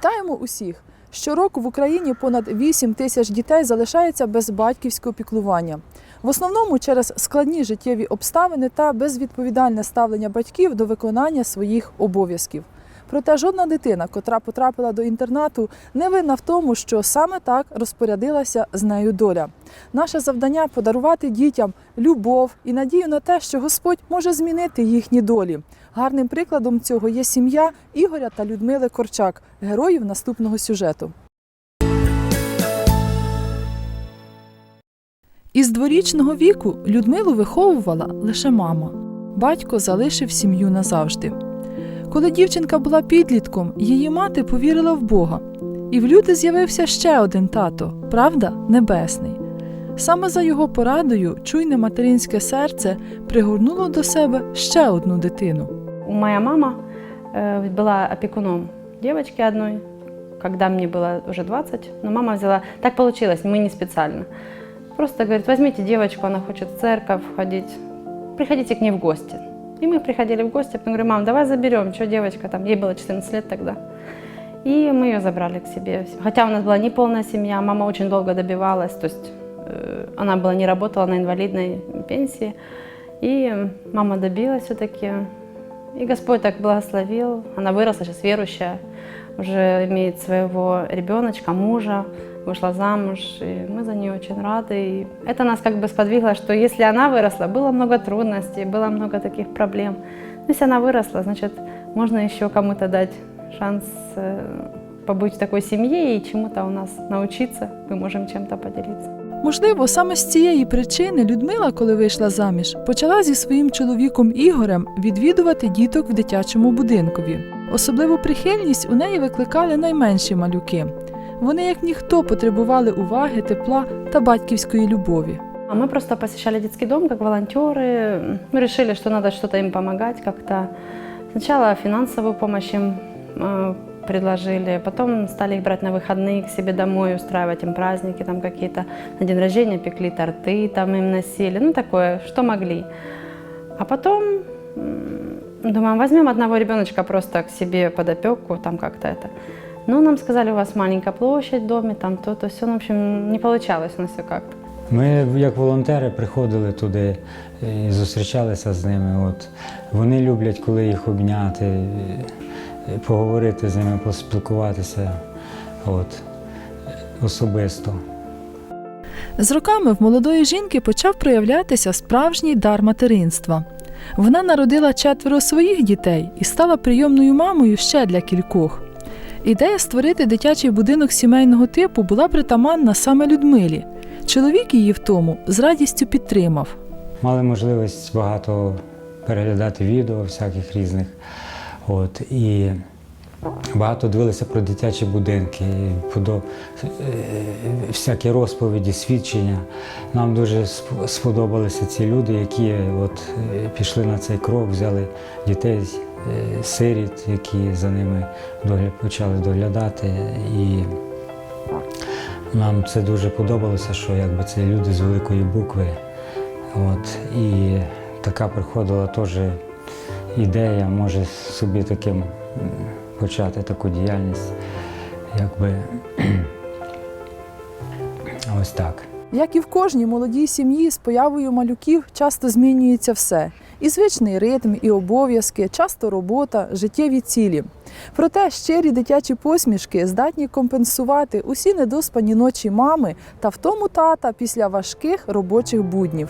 Вітаємо усіх! Щороку в Україні понад 8 тисяч дітей залишається без батьківського піклування. В основному через складні життєві обставини та безвідповідальне ставлення батьків до виконання своїх обов'язків. Проте жодна дитина, котра потрапила до інтернату, не винна в тому, що саме так розпорядилася з нею доля. Наше завдання подарувати дітям любов і надію на те, що Господь може змінити їхні долі. Гарним прикладом цього є сім'я Ігоря та Людмили Корчак, героїв наступного сюжету. Із дворічного віку Людмилу виховувала лише мама. Батько залишив сім'ю назавжди. Коли дівчинка була підлітком, її мати повірила в Бога. І в люди з'явився ще один тато, правда, небесний. Саме за його порадою чуйне материнське серце пригорнуло до себе ще одну дитину. Моя мама э, была опекуном девочки одной, когда мне было уже 20. Но мама взяла... Так получилось, мы не специально. Просто говорит, возьмите девочку, она хочет в церковь ходить. Приходите к ней в гости. И мы приходили в гости, потом говорю, мам, давай заберем, что девочка там, ей было 14 лет тогда. И мы ее забрали к себе. Хотя у нас была неполная семья, мама очень долго добивалась, то есть э, она была не работала на инвалидной пенсии. И мама добилась все-таки. И Господь так благословил. Она выросла, сейчас верующая, уже имеет своего ребеночка, мужа, вышла замуж, и мы за нее очень рады. И это нас как бы сподвигло, что если она выросла, было много трудностей, было много таких проблем. Но если она выросла, значит, можно еще кому-то дать шанс э, побыть в такой семье и чему-то у нас научиться. Мы можем чем-то поделиться. Можливо, саме з цієї причини Людмила, коли вийшла заміж, почала зі своїм чоловіком Ігорем відвідувати діток в дитячому будинкові. Особливу прихильність у неї викликали найменші малюки. Вони, як ніхто, потребували уваги, тепла та батьківської любові. А Мы просто посещали детский дом как волонтеры. Мы решили, что надо что-то им помогать как-то. Сначала финансовую помощь им э, предложили, потом стали их брать на выходные к себе домой, устраивать им праздники там какие-то. На день рождения пекли торты, там им носили, ну такое, что могли. А потом м, думаем, возьмем одного ребеночка просто к себе под опеку, там как-то это. Ну, нам сказали, у вас маленькая площадь в доме, там то-то, все. Ну, в общем, не получалось у нас все как-то. Ми, як волонтери, приходили туди і зустрічалися з ними. От. Вони люблять, коли їх обняти, поговорити з ними, поспілкуватися от, особисто. З роками в молодої жінки почав проявлятися справжній дар материнства. Вона народила четверо своїх дітей і стала прийомною мамою ще для кількох. Ідея створити дитячий будинок сімейного типу була притаманна саме Людмилі. Чоловік її в тому з радістю підтримав. Мали можливість багато переглядати відео всяких різних. От, і багато дивилися про дитячі будинки, е, всякі розповіді, свідчення. Нам дуже сп- сподобалися ці люди, які от, е, пішли на цей крок, взяли дітей, сиріт, які за ними догля- почали доглядати. І нам це дуже подобалося, що якби це люди з великої букви. От, і така приходила теж ідея, може собі таким почати таку діяльність, якби ось так. Як і в кожній молодій сім'ї, з появою малюків часто змінюється все: і звичний ритм, і обов'язки, часто робота, життєві цілі. Проте щирі дитячі посмішки здатні компенсувати усі недоспані ночі мами та втому тата після важких робочих буднів.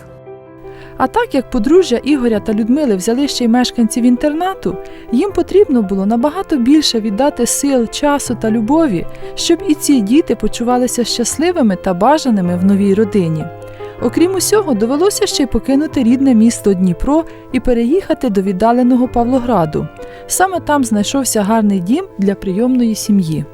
А так як подружжя Ігоря та Людмили взяли ще й мешканців інтернату, їм потрібно було набагато більше віддати сил, часу та любові, щоб і ці діти почувалися щасливими та бажаними в новій родині. Окрім усього, довелося ще й покинути рідне місто Дніпро і переїхати до віддаленого Павлограду. Саме там знайшовся гарний дім для прийомної сім'ї.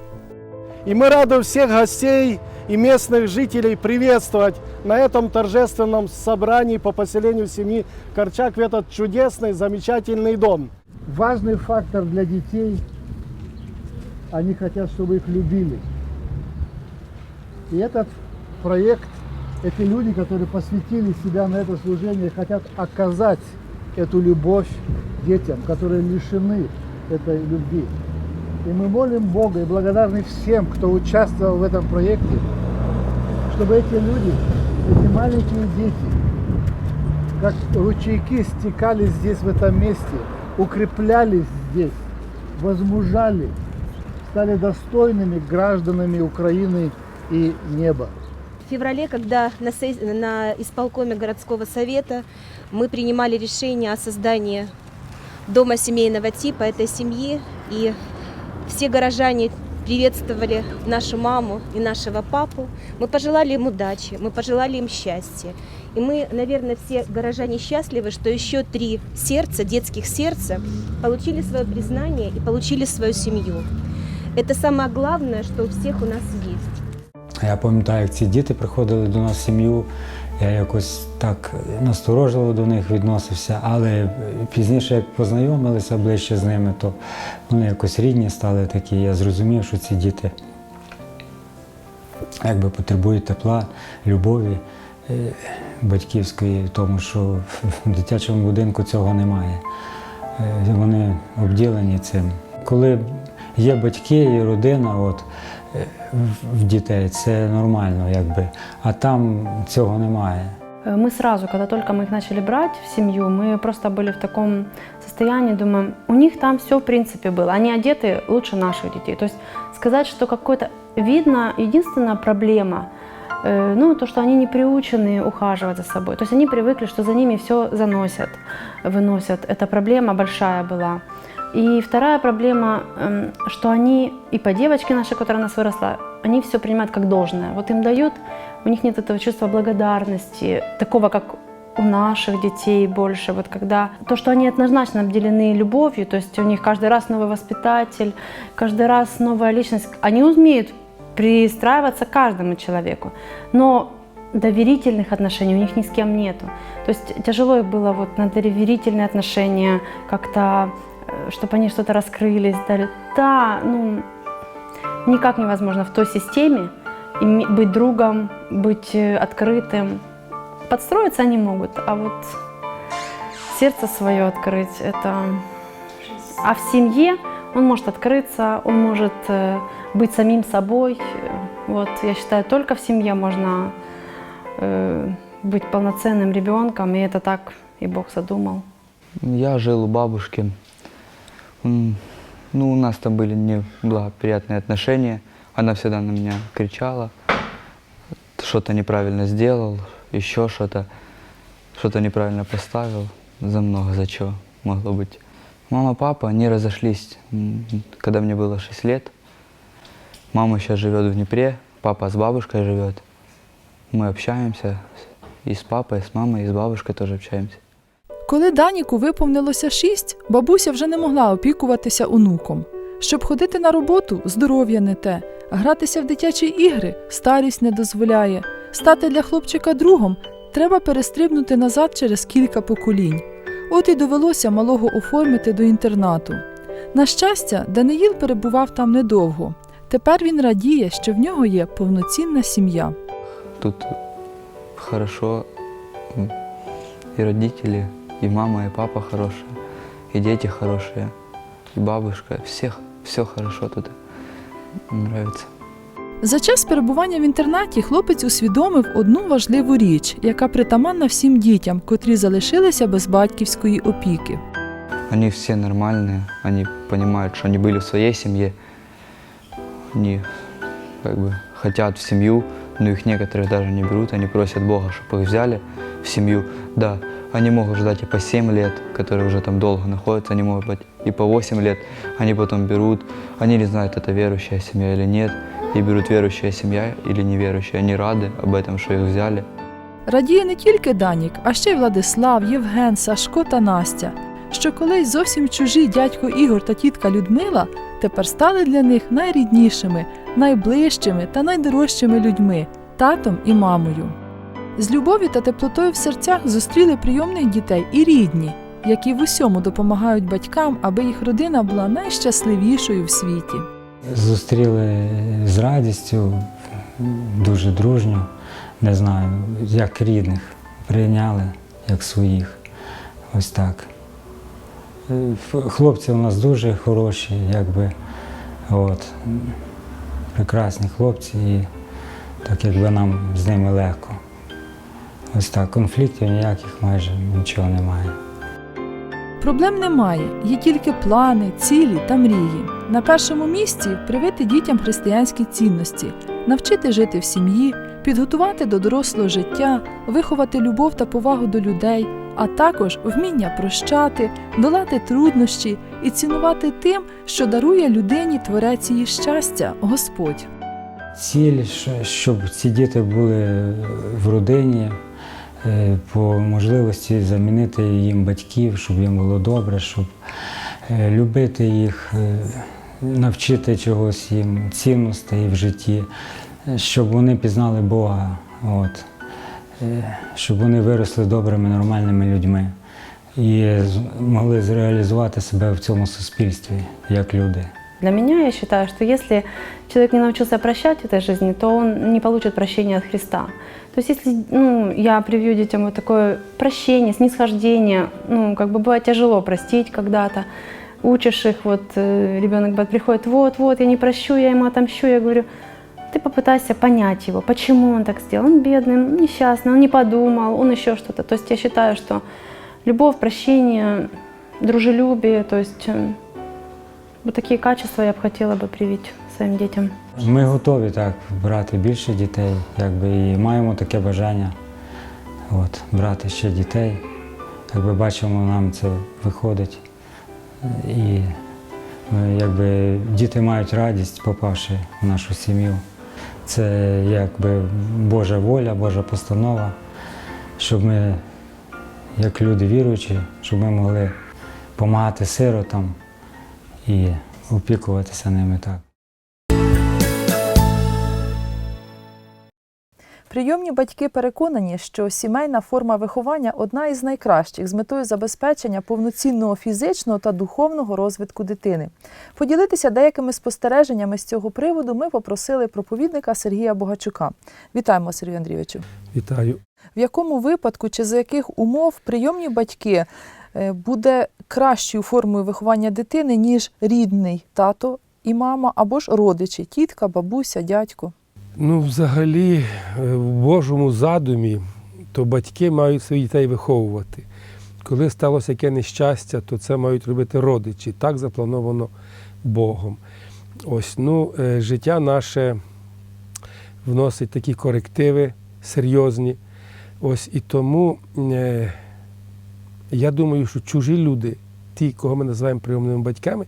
И мы рады всех гостей и местных жителей приветствовать на этом торжественном собрании по поселению семьи Корчак в этот чудесный, замечательный дом. важный фактор для детей. Они хотят, чтобы их любили. И этот проект, эти люди, которые посвятили себя на это служение, хотят оказать эту любовь детям, которые лишены этой любви. И мы молим Бога и благодарны всем, кто участвовал в этом проекте, чтобы эти люди, эти маленькие дети, как ручейки стекали здесь, в этом месте, укреплялись здесь, возмужали, стали достойными гражданами Украины и неба. В феврале, когда на, сес- на исполкоме городского совета мы принимали решение о создании дома семейного типа этой семьи, и все горожане приветствовали нашу маму и нашего папу, мы пожелали им удачи, мы пожелали им счастья. И мы, наверное, все горожане счастливы, что еще три сердца, детских сердца, получили свое признание и получили свою семью. Это самое главное, что у всех у нас есть. Я пам'ятаю, як ці діти приходили до нас в сім'ю, я якось так насторожливо до них відносився, але пізніше, як познайомилися ближче з ними, то вони якось рідні стали такі. Я зрозумів, що ці діти якби потребують тепла, любові е, батьківської, тому що в дитячому будинку цього немає. Е, Вони обділені цим. Коли є батьки і родина, от, е, в- дітей, це нормально, якби. а там цього немає. Э, Мы сразу, когда только мы их начали брать в семью, мы просто были в таком состоянии, думаем, у них там все в принципе было. Они одеты лучше наших детей. То есть сказать, что какой-то... Видно, единственная проблема, э, ну, то, что они не приучены ухаживать за собой. То есть они привыкли, что за ними все заносят, выносят. Эта проблема большая была. И вторая проблема, эм, что они, и по девочке нашей, которая у нас выросла, они все принимают как должное. Вот им дают, у них нет этого чувства благодарности, такого, как у наших детей больше. Вот когда то, что они однозначно обделены любовью, то есть у них каждый раз новый воспитатель, каждый раз новая личность, они умеют пристраиваться к каждому человеку. Но доверительных отношений у них ни с кем нету. То есть тяжело их было вот на доверительные отношения как-то, чтобы они что-то раскрылись, дали. Да, ну, никак невозможно в той системе быть другом, быть э, открытым. Подстроиться они могут, а вот сердце свое открыть, это... А в семье он может открыться, он может э, быть самим собой. Вот, я считаю, только в семье можно э, быть полноценным ребенком, и это так и Бог задумал. Я жил у бабушки. Ну, у нас там были неблагоприятные отношения. Она всегда на меня кричала, что-то неправильно сделал, еще что-то, что-то неправильно поставил. За много за чего могло быть. Мама, папа, они разошлись, м, когда мне было 6 лет. Мама сейчас живет в Днепре, папа с бабушкой живет. Мы общаемся и с папой, и с мамой, и с бабушкой тоже общаемся. Коли Даніку виповнилося шість, бабуся вже не могла опікуватися онуком. Щоб ходити на роботу, здоров'я не те, гратися в дитячі ігри старість не дозволяє. Стати для хлопчика другом треба перестрибнути назад через кілька поколінь. От і довелося малого оформити до інтернату. На щастя, Даниїл перебував там недовго. Тепер він радіє, що в нього є повноцінна сім'я. Тут хорошо. м, И родители, и мама, и папа хорошие, и дети хорошие, и бабушка. Всех, все хорошо тут Нравится. За час перебування в інтернаті хлопець усвідомив одну важливу річ, яка притаманна всім дітям, котрі залишилися без батьківської опіки. Они все нормальные, они понимают, что они были в своей семье. Они как бы хотят в семью, но их некоторых даже не берут. Они просят Бога, чтобы их взяли в семью. Да, они могут ждать и по 7 лет, которые уже там долго находятся, они могут быть и по 8 лет. Они потом берут, они не знают, это верующая семья или нет. И берут верующая семья или неверующая. Они рады об этом, что их взяли. Радіє не тільки Данік, а ще й Владислав, Євген, Сашко та Настя, що колись зовсім чужі дядько Ігор та тітка Людмила тепер стали для них найріднішими, найближчими та найдорожчими людьми татом і мамою. З любов'ю та теплотою в серцях зустріли прийомних дітей і рідні, які в усьому допомагають батькам, аби їх родина була найщасливішою в світі. Зустріли з радістю, дуже дружньо, не знаю, як рідних, прийняли як своїх. Ось так. Хлопці у нас дуже хороші, якби От. Прекрасні хлопці, і так якби нам з ними легко. Ось так, конфліктів ніяких майже нічого немає. Проблем немає, є тільки плани, цілі та мрії. На першому місці привити дітям християнські цінності, навчити жити в сім'ї, підготувати до дорослого життя, виховати любов та повагу до людей, а також вміння прощати, долати труднощі і цінувати тим, що дарує людині творець її щастя, Господь. Ціль, щоб ці діти були в родині, по можливості замінити їм батьків, щоб їм було добре, щоб е, любити їх, е, навчити чогось їм, цінностей в житті, е, щоб вони пізнали Бога, от, е, щоб вони виросли добрими, нормальними людьми і з- могли зреалізувати себе в цьому суспільстві як люди. Для меня я считаю, что если человек не научился прощать в этой жизни, то он не получит прощения от Христа. То есть если ну, я привью детям вот такое прощение, снисхождение, ну, как бы бывает тяжело простить когда-то, учишь их, вот э, ребенок приходит, вот-вот, я не прощу, я ему отомщу, я говорю, ты попытайся понять его, почему он так сделал. Он бедный, он несчастный, он не подумал, он еще что-то. То есть я считаю, что любовь, прощение, дружелюбие, то есть э, вот такие качества я бы хотела бы привить своим детям. Ми готові так брати більше дітей, якби і маємо таке бажання от, брати ще дітей. Якби бачимо, нам це виходить. І якби діти мають радість, попавши в нашу сім'ю. Це якби Божа воля, Божа постанова, щоб ми, як люди віруючі, щоб ми могли допомагати сиротам і опікуватися ними так. Прийомні батьки переконані, що сімейна форма виховання одна із найкращих з метою забезпечення повноцінного фізичного та духовного розвитку дитини. Поділитися деякими спостереженнями з цього приводу ми попросили проповідника Сергія Богачука. Вітаємо, Сергію Андрійовичу. Вітаю. В якому випадку чи за яких умов прийомні батьки е, буде кращою формою виховання дитини, ніж рідний тато і мама, або ж родичі, тітка, бабуся, дядько? Ну, взагалі, е, в Божому задумі, то батьки мають своїх дітей виховувати. Коли сталося яке нещастя, то це мають робити родичі. Так заплановано Богом. Ось, ну, е, життя наше вносить такі корективи серйозні. Ось і тому е, я думаю, що чужі люди, ті, кого ми називаємо прийомними батьками,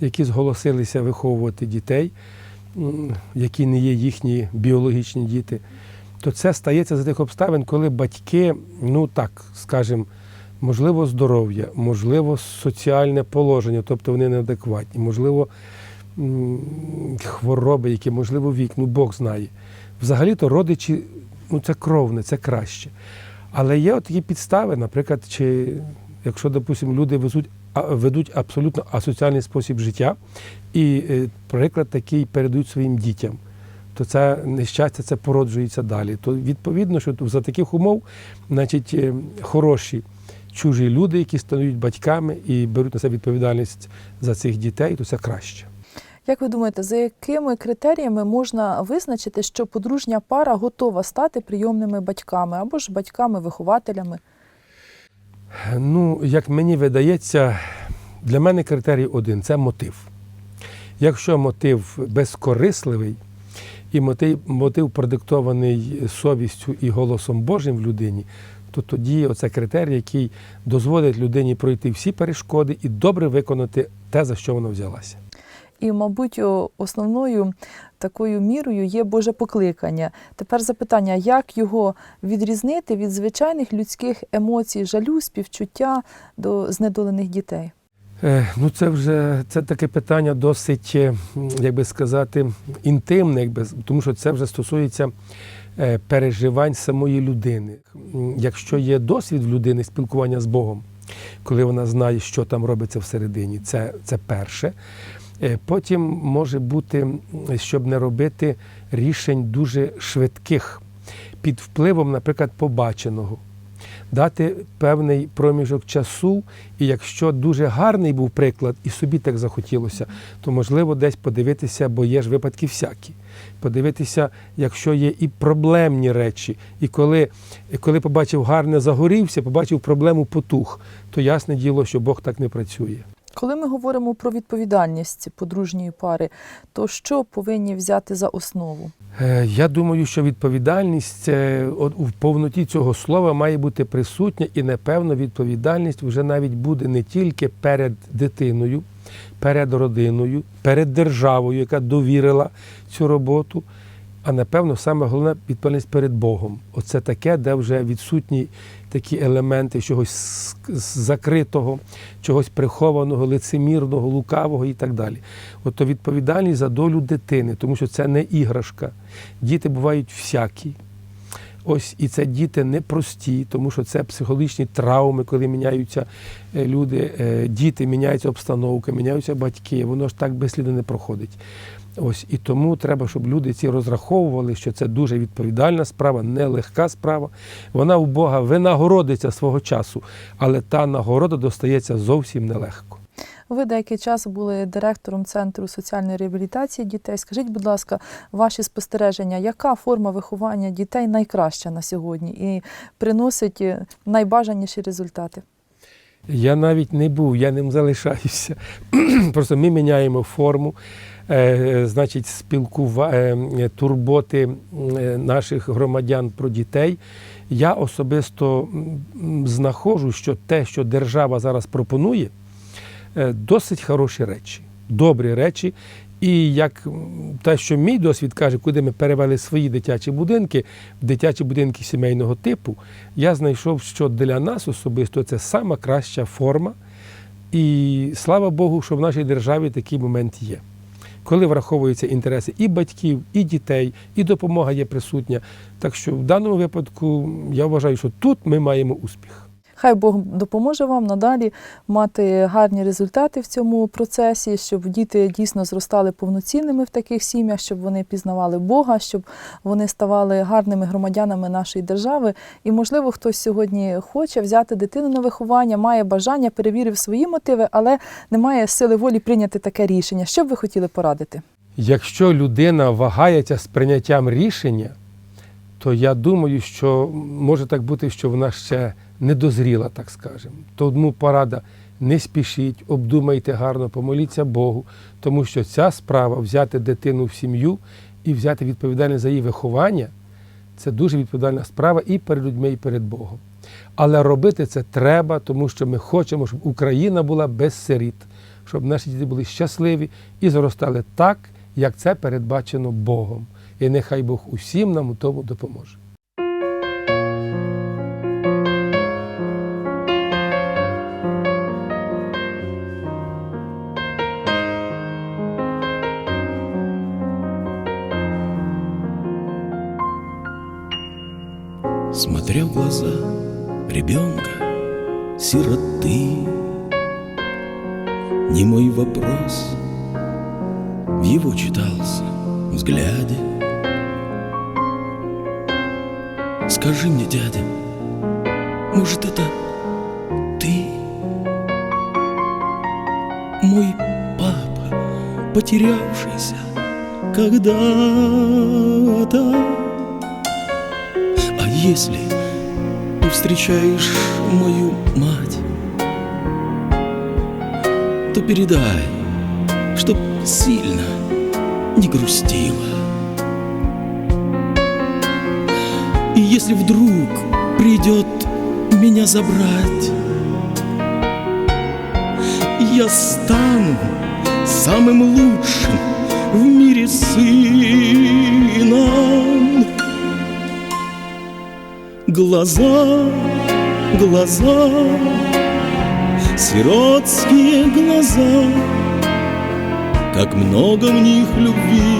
які зголосилися виховувати дітей, які не є їхні біологічні діти, то це стається за тих обставин, коли батьки, ну так скажімо, можливо, здоров'я, можливо, соціальне положення, тобто вони неадекватні, можливо, хвороби, які, можливо, вік, ну Бог знає. Взагалі-то родичі, ну це кровне, це краще. Але є от такі підстави, наприклад, чи якщо, допустимо, люди везуть, ведуть абсолютно асоціальний спосіб життя, і е, приклад такий передають своїм дітям, то це нещастя це породжується далі. То відповідно, що за таких умов, значить, е, хороші чужі люди, які стають батьками і беруть на себе відповідальність за цих дітей, то це краще. Як ви думаєте, за якими критеріями можна визначити, що подружня пара готова стати прийомними батьками або ж батьками-вихователями? Ну, як мені видається, для мене критерій один це мотив. Якщо мотив безкорисливий і мотив, мотив продиктований совістю і голосом Божим в людині, то тоді оце критерій, який дозволить людині пройти всі перешкоди і добре виконати те, за що вона взялася. І, мабуть, основною такою мірою є Боже покликання. Тепер запитання, як його відрізнити від звичайних людських емоцій, жалю, співчуття до знедолених дітей? Е, Ну, це вже це таке питання досить, е, як би сказати, інтимне, якби, тому що це вже стосується е, переживань самої людини. Якщо є досвід в людини спілкування з Богом, коли вона знає, що там робиться всередині, це, це перше. Е, Потім може бути, щоб не робити рішень дуже швидких під впливом, наприклад, побаченого. дати певний проміжок часу, і якщо дуже гарний був приклад, і собі так захотілося, то можливо десь подивитися, бо є ж випадки всякі. Подивитися, якщо є і проблемні речі, і коли, коли побачив гарне загорівся, побачив проблему потух, то ясне діло, що Бог так не працює. Коли ми говоримо про відповідальність подружньої пари, то що повинні взяти за основу? Е, Я думаю, що відповідальність от в повноті цього слова має бути присутня, і напевно відповідальність вже навіть буде не тільки перед дитиною, перед родиною, перед державою, яка довірила цю роботу. А напевно, саме головне відповідальність перед Богом. Оце таке, де вже відсутні такі елементи чогось закритого, чогось прихованого, лицемірного, лукавого і так далі. Ото відповідальність за долю дитини, тому що це не іграшка. Діти бувають всякі. Ось і це діти непрості, тому що це психологічні травми, коли міняються е, люди, е, діти, міняється обстановка, міняються батьки. Воно ж так безслідно не проходить. Ось і тому треба, щоб люди ці розраховували, що це дуже відповідальна справа, нелегка справа. Вона у Бога винагородиться свого часу, але та нагорода достається зовсім нелегко. Ви деякий час були директором центру соціальної реабілітації дітей. Скажіть, будь ласка, ваші спостереження, яка форма виховання дітей найкраща на сьогодні і приносить е, найбажаніші результати? Я навіть не був, я ним залишаюся. Просто ми міняємо форму, е, значить, спілкува... е, турботи е, наших громадян про дітей. Я особисто знаходжу, що те, що держава зараз пропонує, досить хороші речі, добрі речі. І як те, що мій досвід каже, куди ми перевели свої дитячі будинки, в дитячі будинки сімейного типу, я знайшов, що для нас особисто це сама краща форма. І слава Богу, що в нашій державі такий момент є. Коли враховуються інтереси і батьків, і дітей, і допомога є присутня. Так що в даному випадку я вважаю, що тут ми маємо успіх. Хай Бог допоможе вам надалі мати гарні результати в цьому процесі, щоб діти дійсно зростали повноцінними в таких сім'ях, щоб вони пізнавали Бога, щоб вони ставали гарними громадянами нашої держави. І, можливо, хтось сьогодні хоче взяти дитину на виховання, має бажання, перевірив свої мотиви, але не має сили волі прийняти таке рішення. Що б ви хотіли порадити? Якщо людина вагається з прийняттям рішення, то я думаю, що може так бути, що вона ще не дозріла, так скажемо. Тому порада не спішіть, обдумайте гарно, помоліться Богу, тому що ця справа взяти дитину в сім'ю і взяти відповідальність за її виховання це дуже відповідальна справа і перед людьми, і перед Богом. Але робити це треба, тому що ми хочемо, щоб Україна була без сиріт, щоб наші діти були щасливі і зростали так, як це передбачено Богом. І нехай Бог усім нам у тому допоможе. Смотря в глаза ребенка, сироты, Не мой вопрос в его читался взгляде. Скажи мне, дядя, может, это ты? Мой папа, потерявшийся когда-то. Если ты встречаешь мою мать, то передай, чтоб сильно не грустила. И если вдруг придет меня забрать, я стану самым лучшим в мире сыном. Глаза, глаза, сиротские глаза, Как много в них любви,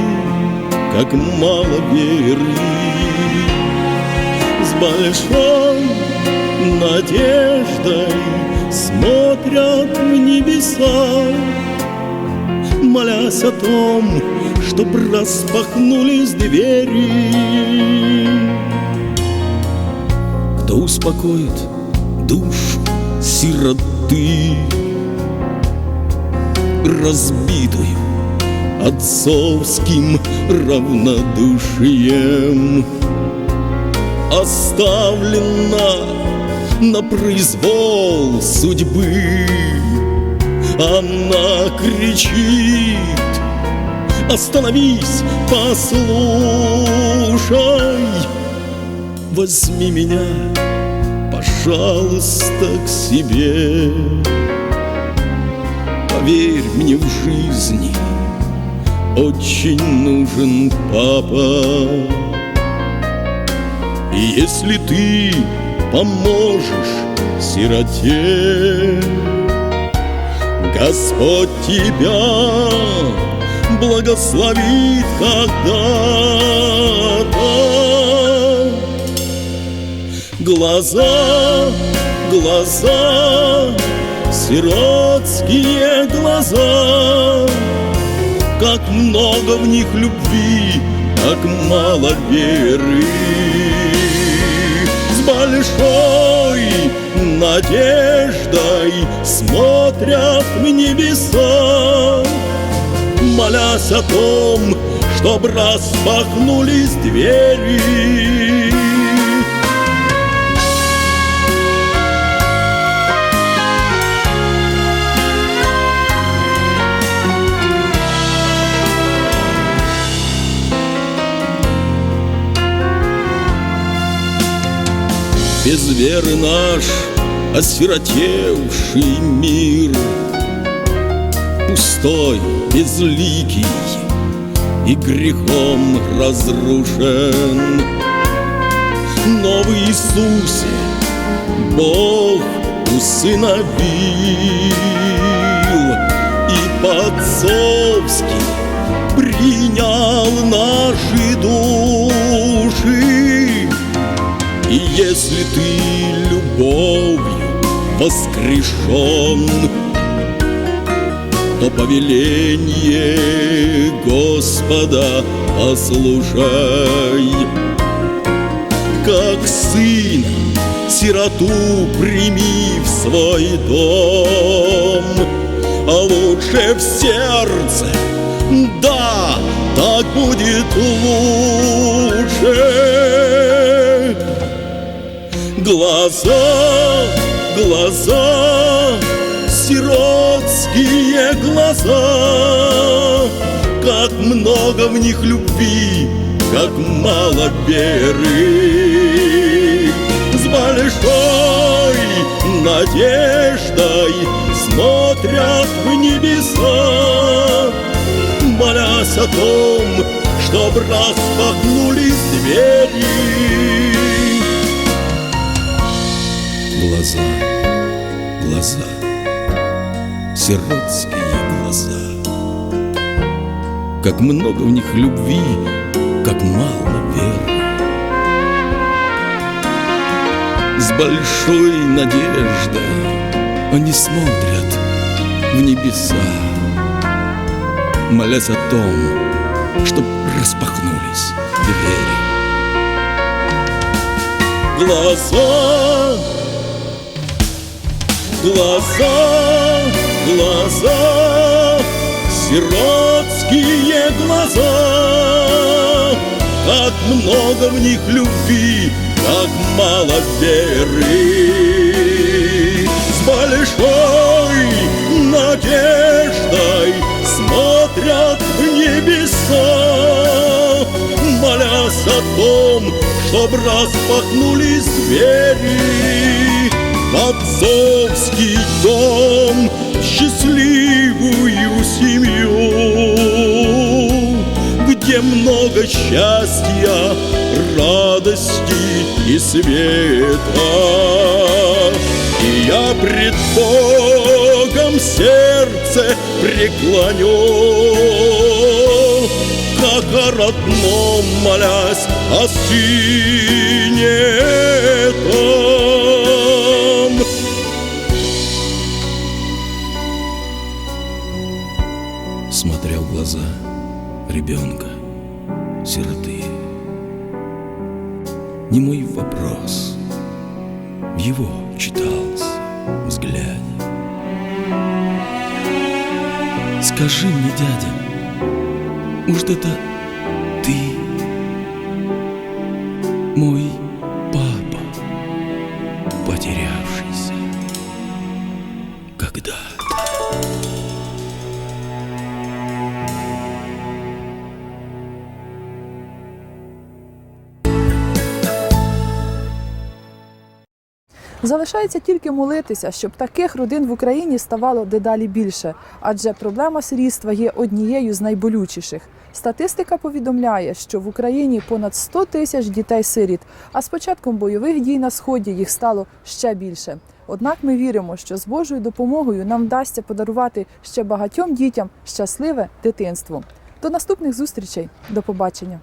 как мало веры. С большой надеждой смотрят в небеса, Молясь о том, чтоб распахнулись двери. Успокоит душу сироты, разбитую отцовским равнодушием, оставлена на произвол судьбы. Она кричит, остановись, послушай, возьми меня, пожалуйста, к себе. Поверь мне в жизни, очень нужен папа. И если ты поможешь сироте, Господь тебя благословит когда-то. Глаза, глаза, сиротские глаза, Как много в них любви, как мало веры. С большой надеждой смотрят в небеса, Молясь о том, чтоб распахнулись двери. Без веры наш осиротевший мир. Пустой, безликий и грехом разрушен. Но в Иисусе Бог усыновил И по-отцовски принял наши души если ты любовью воскрешен, То повеление Господа послушай. Как сына сироту прими в свой дом, А лучше в сердце, да, так будет лучше. Глаза, глаза, сиротские глаза, Как много в них любви, как мало веры. С большой надеждой смотрят в небеса, Молясь о том, чтоб распахнулись двери. Глаза, глаза, сиротские глаза. Как много в них любви, как мало веры. С большой надеждой они смотрят в небеса, молясь о том, чтоб распахнулись двери. Глаза Глаза, глаза, сиротские глаза, Как много в них любви, как мало веры. С большой надеждой смотрят в небеса, Молясь о том, чтоб распахнулись двери в отцовский дом, счастливую семью, где много счастья, радости и света. И я пред Богом сердце преклоню, как о родном молясь о сыне том. Ребенка, сироты, не мой вопрос, в его читался взгляде. Скажи мне, дядя, может это ты, мой Залишається тільки молитися, щоб таких родин в Україні ставало дедалі більше, адже проблема сирітства є однією з найболючіших. Статистика повідомляє, що в Україні понад 100 тисяч дітей-сиріт, а з початком бойових дій на сході їх стало ще більше. Однак ми віримо, що з Божою допомогою нам вдасться подарувати ще багатьом дітям щасливе дитинство. До наступних зустрічей, до побачення.